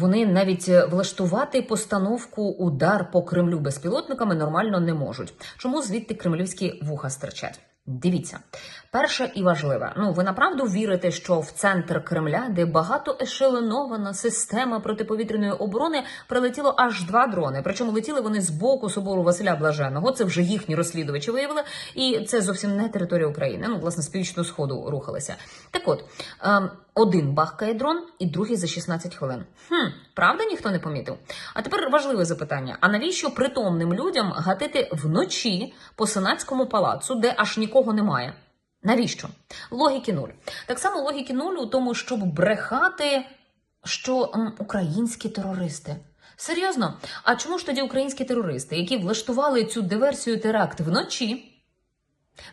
Вони навіть е, влаштувати постановку удар по Кремлю безпілотниками нормально не можуть. Чому звідти кремлівські вуха стирчать? Дивіться, перше і важливе. Ну ви направду вірите, що в центр Кремля, де багато ешелонована система протиповітряної оборони, прилетіло аж два дрони. Причому летіли вони з боку собору Василя Блаженого. Це вже їхні розслідувачі виявили, і це зовсім не територія України. Ну, власне, з північного сходу рухалися. Так от ем, один бахкає дрон, і другий за 16 хвилин. Хм, правда, ніхто не помітив. А тепер важливе запитання: а навіщо притомним людям гатити вночі по сенатському палацу, де аж нікого немає? Навіщо? Логіки нуль. Так само логіки нуль у тому, щоб брехати, що м, українські терористи. Серйозно? А чому ж тоді українські терористи, які влаштували цю диверсію теракт вночі?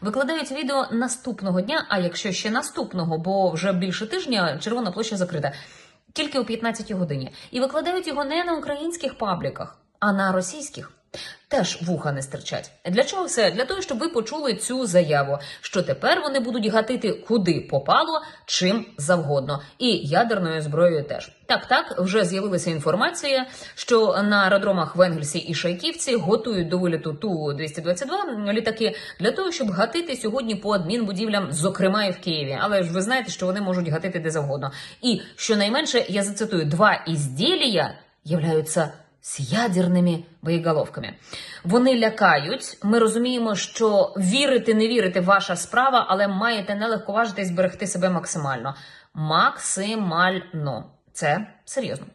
Викладають відео наступного дня, а якщо ще наступного, бо вже більше тижня Червона площа закрита, тільки о 15 годині. І викладають його не на українських пабліках, а на російських. Теж вуха не стирчать. Для чого все? Для того, щоб ви почули цю заяву, що тепер вони будуть гатити куди попало, чим завгодно, і ядерною зброєю теж. Так, так, вже з'явилася інформація, що на аеродромах в Енгельсі і Шайківці готують до виліту ту 222 літаки для того, щоб гатити сьогодні по адмінбудівлям, зокрема і в Києві. Але ж ви знаєте, що вони можуть гатити де завгодно. І щонайменше, я зацитую, два ізділія являються з ядерними боєголовками. Вони лякають. Ми розуміємо, що вірити, не вірити ваша справа, але маєте не легковажитись зберегти себе максимально. Максимально. Це серйозно.